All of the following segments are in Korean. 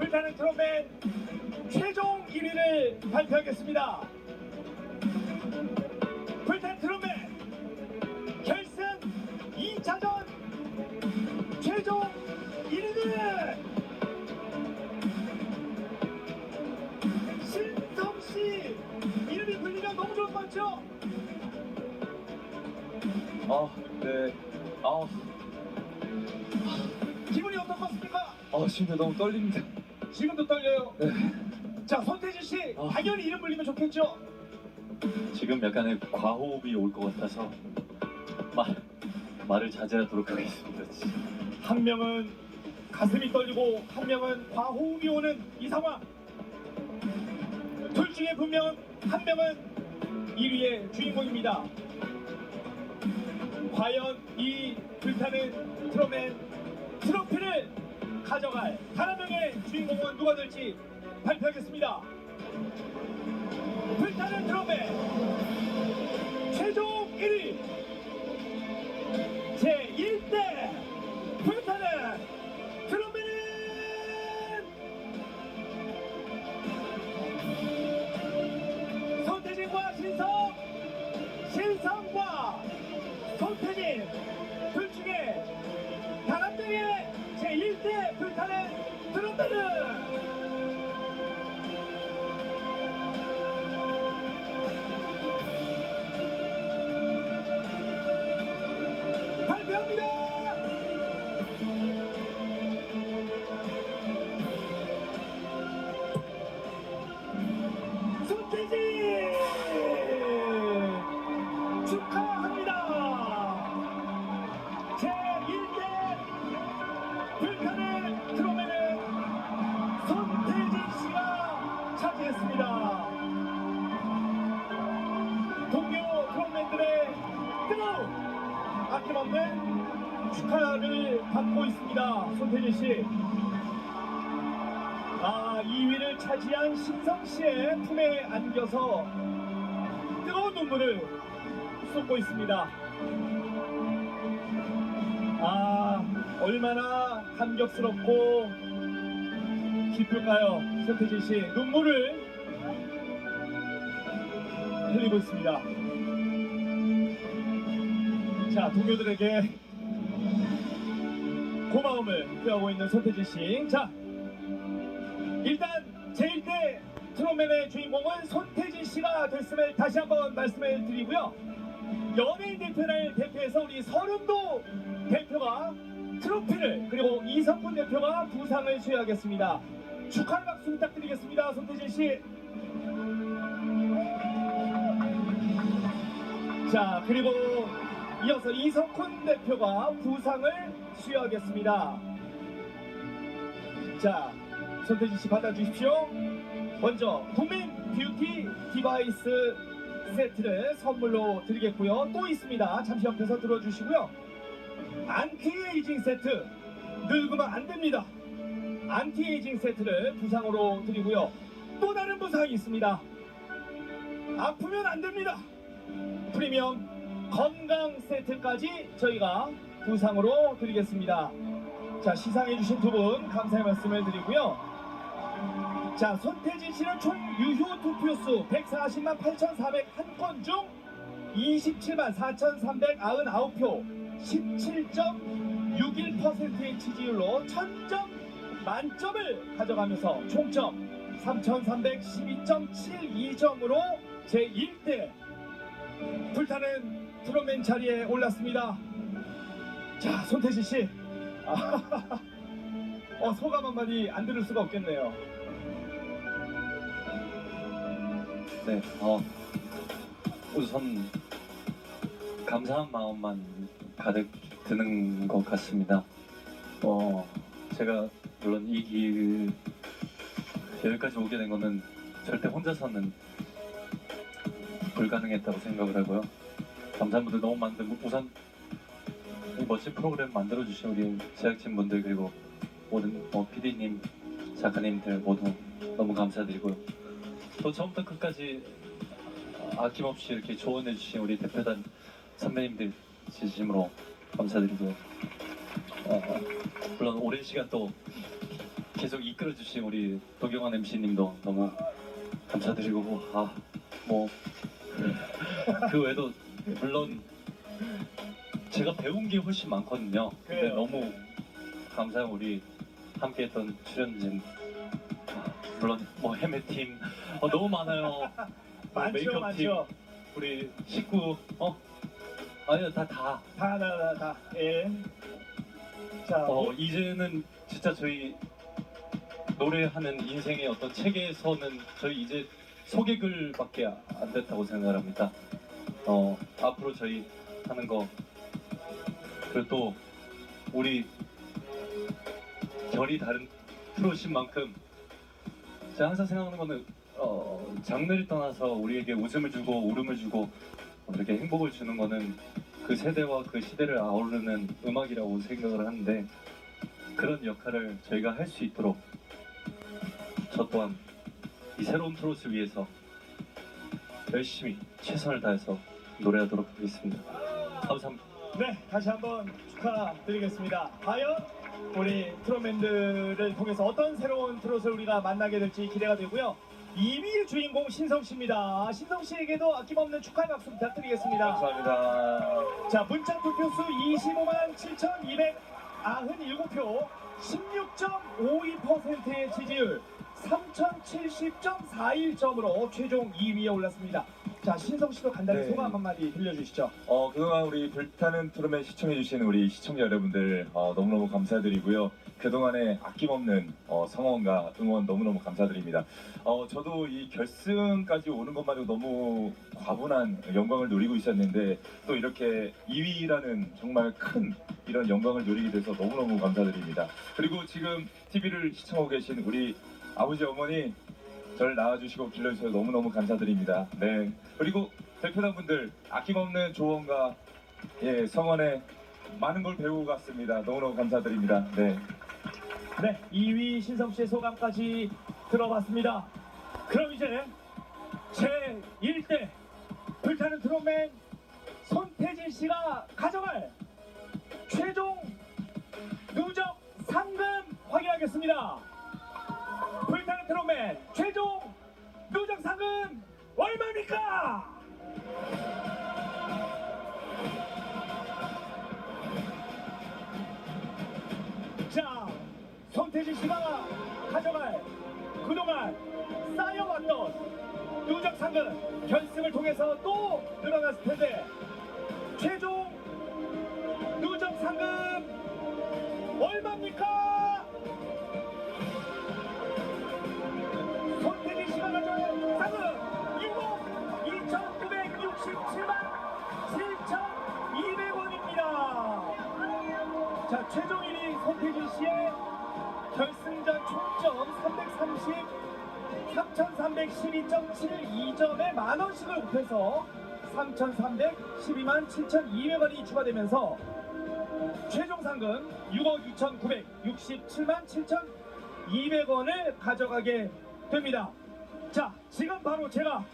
불타는 트롯맨 최종 1위를 발표하겠습니다. 불타는 트롯맨 결승 2차전 최종 1위는 신성씨 이름이 불리면 너무 좋을 것 같죠? 아, 네. 아, 기분이 같습니까? 아, 진짜 너무 떨립니다. 지금도 떨려요. 네. 자, 손태진 씨, 아. 당연히 이름 불리면 좋겠죠? 지금 약간의 과호흡이 올 것 같아서 말 말을 자제하도록 하겠습니다. 진짜. 한 명은 가슴이 떨리고 한 명은 과호흡이 오는 이 상황. 둘 중에 분명 한 명은 1위의 주인공입니다. 과연 이 불타는 트롯맨 트로피를 가져갈 단한 명의 주인공은 누가 될지 발표하겠습니다. 손태진 축하합니다. 제 1대 불타는 트로맨은 손태진 씨가 차지했습니다. 동료 트로맨들의 뜨거운 아낌없는 축하를 받고 있습니다. 손태진 씨. 아, 2위를 차지한 신성 씨의 품에 안겨서 뜨거운 눈물을 쏟고 있습니다. 아, 얼마나 감격스럽고 기쁠까요? 손태진 씨. 눈물을 흘리고 있습니다. 자, 동료들에게 고마움을 표하고 있는 손태진 씨. 자, 일단 제1대 트롯맨의 주인공은 손태진 씨가 됐음을 다시 한번 말씀을 드리고요. 연예인 대표를 대표해서 우리 서른도 대표가 트로피를 그리고 이석훈 대표가 부상을 수여하겠습니다. 축하의 박수 부탁드리겠습니다. 손태진 씨. 자 그리고 이어서 이석훈 대표가 부상을 수여하겠습니다. 자 손태진 씨 받아주십시오. 먼저 국민 뷰티 디바이스 세트를 선물로 드리겠고요. 또 있습니다. 잠시 옆에서 들어주시고요. 안티에이징 세트 늙으면 안 됩니다. 안티에이징 세트를 부상으로 드리고요. 또 다른 부상이 있습니다. 아프면 안 됩니다. 프리미엄 건강 세트까지 저희가 부상으로 드리겠습니다. 자 시상해주신 두 분 감사의 말씀을 드리고요. 자 손태진 씨는 총 유효 투표수 140만 8,401건 중 27만 4,399표 17.61%의 지지율로 1000점 만점을 가져가면서 총점 3,312.72점으로 제1대 불타는 트롯맨 자리에 올랐습니다. 자 손태진 씨 아, 어, 소감 한마디 안 들을 수가 없겠네요. 네. 어, 우선 감사한 마음만 가득 드는 것 같습니다. 어, 제가 물론 이길 여기까지 오게 된 거는 절대 혼자서는 불가능했다고 생각을 하고요. 감사한 분들 너무 많은데 우선 이 멋진 프로그램 만들어 주신 우리 제작진 분들 그리고 모든 뭐 PD님, 작가님들 모두 너무 감사드리고요. 또 처음부터 끝까지 아낌없이 이렇게 조언해 주신 우리 대표단 선배님들 진심으로 감사드리고요. 어, 물론 오랜 시간 또 계속 이끌어 주신 우리 도경환 MC님도 너무 감사드리고 아뭐 그 외에도 물론 제가 배운 게 훨씬 많거든요. 근데 그래요. 너무 감사한 우리 함께했던 출연진 아, 물론 뭐 해매팀 어, 너무 많아요. 뭐 많죠, 메이크업 많죠. 팀 우리 식구 어 아니요 다 다. 다, 다, 다, 다. 예. 자, 어, 뭐, 이제는 진짜 저희 노래하는 인생의 어떤 체계에서는 저희 이제 소개글밖에 안 됐다고 생각합니다. 어, 앞으로 저희 하는 거 그리고 또 우리 결이 다른 프로신 만큼 제가 항상 생각하는 거는 어, 장르를 떠나서 우리에게 웃음을 주고 울음을 주고 이렇게 행복을 주는 거는 그 세대와 그 시대를 아우르는 음악이라고 생각을 하는데 그런 역할을 저희가 할 수 있도록 저 또한 이 새로운 트롯을 위해서 열심히 최선을 다해서 노래하도록 하겠습니다. 감사합니다. 네, 다시 한번 축하드리겠습니다. 과연 우리 트롯맨들을 통해서 어떤 새로운 트롯을 우리가 만나게 될지 기대가 되고요. 2위의 주인공 신성 씨입니다. 신성 씨에게도 아낌없는 축하의 박수 부탁드리겠습니다. 감사합니다. 자, 문자 투표수 25만 7,297표, 16.52%의 지지율, 3,070.41점으로 최종 2위에 올랐습니다. 자, 신성 씨도 간단히 네. 소감 한마디 들려주시죠. 어, 그동안 우리 불타는 트롯맨 시청해주신 우리 시청자 여러분들 어, 너무너무 감사드리고요. 그동안의 아낌없는 어, 성원과 응원 너무너무 감사드립니다. 어, 저도 이 결승까지 오는 것만으로 너무 과분한 영광을 누리고 있었는데 또 이렇게 2위라는 정말 큰 이런 영광을 누리게 돼서 너무너무 감사드립니다. 그리고 지금 TV를 시청하고 계신 우리 아버지 어머니 저를 낳아주시고 길러주셔서 너무너무 감사드립니다. 네. 그리고 대표단 분들 아낌없는 조언과 예, 성원에 많은 걸 배우고 갔습니다. 너무너무 감사드립니다. 네. 네, 2위 신성 씨의 소감까지 들어봤습니다. 그럼 이제 제 1대 불타는 트롯맨 손태진 씨가 가져갈 최종 누적 상금 확인하겠습니다. 불타는 트롯맨 최종 상금 얼마입니까? 자, 손태진 씨가 가져갈 그동안 쌓여왔던 상금 결승을 통해서 또 늘어났을 텐데 최종 누적 상금 얼마입니까? 3,312.72점에 만 원씩을 곱해서 3,312만 7,200원이 추가되면서 최종 상금 6억 2,967만 7,200원을 가져가게 됩니다. 자, 지금 바로 제가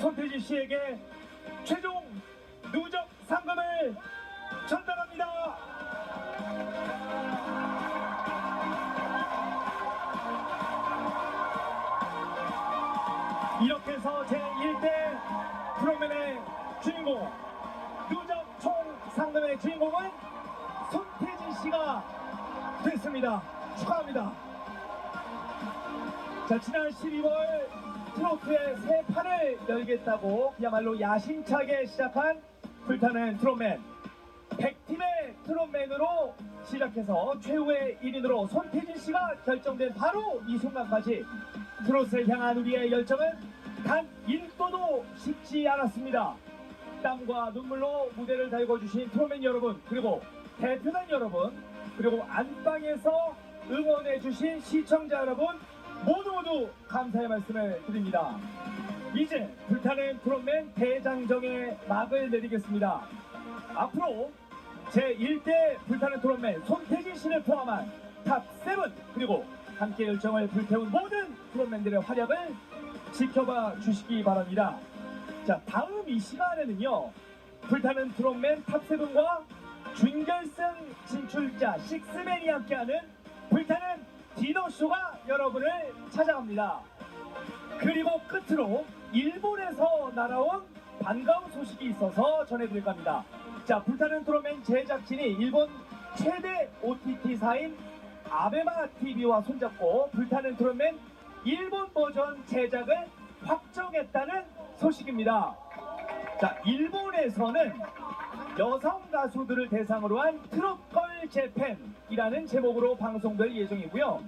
손태진 씨에게 최종 누적 상금을 자 지난 12월 트로트의 새 판을 열겠다고 그야말로 야심차게 시작한 불타는 트롯맨 100팀의 트롯맨으로 시작해서 최후의 1인으로 손태진 씨가 결정된 바로 이 순간까지 트롯을 향한 우리의 열정은 단 1도도 식지 않았습니다. 땀과 눈물로 무대를 달궈주신 트롯맨 여러분 그리고 대표단 여러분 그리고 안방에서 응원해주신 시청자 여러분 모두 모두 감사의 말씀을 드립니다. 이제 불타는 트롯맨 대장정의 막을 내리겠습니다. 앞으로 제 1대 불타는 트롯맨 손태진 씨를 포함한 탑7 그리고 함께 열정을 불태운 모든 트롯맨들의 활약을 지켜봐 주시기 바랍니다. 자 다음 이 시간에는요 불타는 트롯맨 탑7과 준결승 진출자 식스맨이 함께하는 불타는 디너쇼가 여러분을 찾아갑니다. 그리고 끝으로 일본에서 날아온 반가운 소식이 있어서 전해드릴 겁니다. 자, 불타는 트로맨 제작진이 일본 최대 OTT사인 아베마 TV와 손잡고 불타는 트로맨 일본 버전 제작을 확정했다는 소식입니다. 자, 일본에서는 여성 가수들을 대상으로 한 트롯걸 재팬이라는 제목으로 방송될 예정이고요.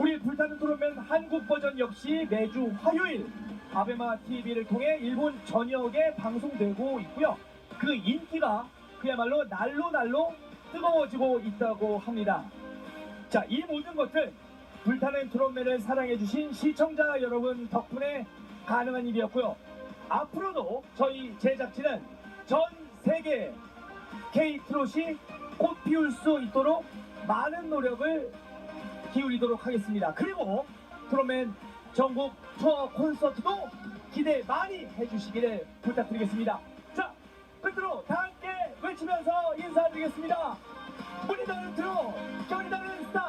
우리 불타는 트롯맨 한국 버전 역시 매주 화요일 아베마 TV를 통해 일본 전역에 방송되고 있고요. 그 인기가 그야말로 날로 날로 뜨거워지고 있다고 합니다. 자, 이 모든 것들 불타는 트롯맨을 사랑해주신 시청자 여러분 덕분에 가능한 일이었고요. 앞으로도 저희 제작진은 전 세계 K 트롯이 꽃 피울 수 있도록 많은 노력을 기울이도록 하겠습니다. 그리고 트롯맨 전국 투어 콘서트도 기대 많이 해주시기를 부탁드리겠습니다. 자, 끝으로 다 함께 외치면서 인사드리겠습니다. 우리들은 트롯, 저희들은 스타,